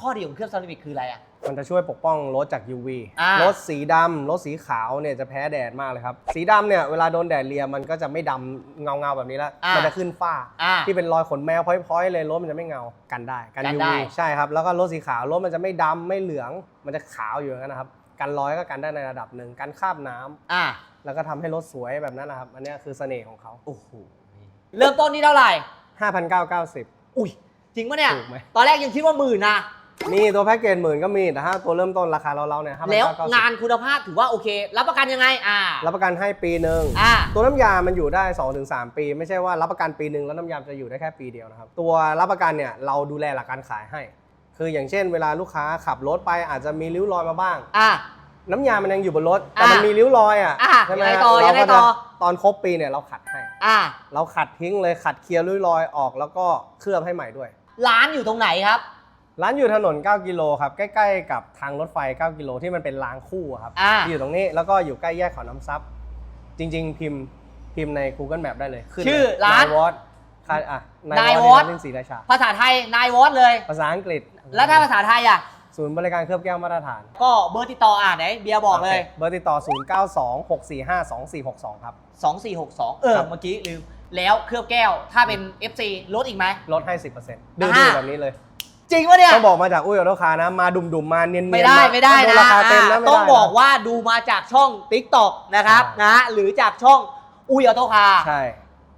ข้อดีของเครื่องเซรามิกคืออะไรอะ มันจะช่วยปกป้องรถจาก UV อ่ารถสีดำรถสีขาวเนี่ยจะแพ้แดดมากเลยครับ สีดำเนี่ยเวลาโดนแดดเลียมันก็จะไม่ดำเงาเงาๆแบบนี้แล้วอ่ามั มันจะขึ้นฝ้า อ่า ที่เป็นรอยขนแมวพ้อยๆเลยรถมันจะไม่เงากันได้กัน กันได้ UV ใช่ครับ แล้วก็รถสีขาวรถมันจะไม่ดำไม่เหลือง มันจะขาวอยู่อย่างนั้นนะครับกันรอยก็กันได้ในระดับหนึ่งกันคราบน้ำอะแล้วก็ทำให้รถสวยแบบนั้นนะครับ อันเนี้ยคือเสน่ห์ของเขาโอ้โหเริ่มต้นที่เท่าไหร่ 5,990 อุ้ยจริงปะเนี่ย ถูกไหม ตอนแรกยังคิดว่าหมื่นนะ มีตัวแพ็กเกจหมื่นก็มีแต่ถ้าตัวเริ่มต้นราคาเราๆเนี่ยแล้ว5,990งานคุณภาพถือว่าโอเค รับประกันยังไงอ่า รับประกันให้ปีหนึ่งอ่า ตัวน้ำยา มันอยู่ได้ 2-3 ปี ไม่ใช่ว่ารับประกันปีหนึ่งแล้วน้ำยาจะอยู่ได้แค่ปีเดียวนะครับ ตัวรับประกันเนี่ยเราดูแลหลักการขายให้ คืออย่างเช่น เวลาลูกค้าขับรถไปอาจจะมีริ้วรอยมาบ้าง อ่า น้ำยา มันยังอยู่บนรถ แต่อะมันมีริ้วรอยอะอะใช่ไหมยังไงต่อเรายังไงก็ต่จะอ ตอนครบปีเนี่ยเราขัดให้ อ่า เราขัดทิ้งเลยขัดเคลียร์ริ้วรอยออกแล้วก็เคลือบให้ใหม่ด้วย ร้านอยู่ตรงไหนครับ ร้านอยู่ถนน 9 กิโลครับ ใกล้ ๆ กับทางรถไฟ 9 กิโลที่มันเป็นรางคู่อะครับอ่า ที่อยู่ตรงนี้แล้วก็อยู่ใกล้แยกเขาน้ำซับจริง ๆ พิมพ์พิมพ์ใน Google Map ได้เลยขึ้นชื่อร้านวอตค่าอะนานายวออทตเล่นศรีราชา ภาษาไทย นายวอตเลย ภาษาอังกฤษแล้วถ้าภาษาไทยอะ ศูนย์บริการเคลือบแก้วมาตรฐานก็เบอร์ติดต่ออ่านไหนเบียร์บอกเลย โคเบอร์ติดต่อ 0926452462 ครับ 2462 เออ ครับ เมื่อกี้ลืม แล้วเคลือบแก้ว ถ้าเป็น FC ลดอีกไหม ลดให้ 10%ดื้ออ่าๆแบบนี้เลย จริงปะเนี่ย ต้องบอกมาจากอุ้ยออโต้คาร์นะ มาดุมๆมาเนียนๆไม่ได้าไม่ได้โนนะราคาเต็มนะอ่าไม่ได้ต้องบอกนะว่าดูมาจากช่อง TikTok นะครับอ่านนะหรือจากช่องอุยออโต้คาร์ ใช่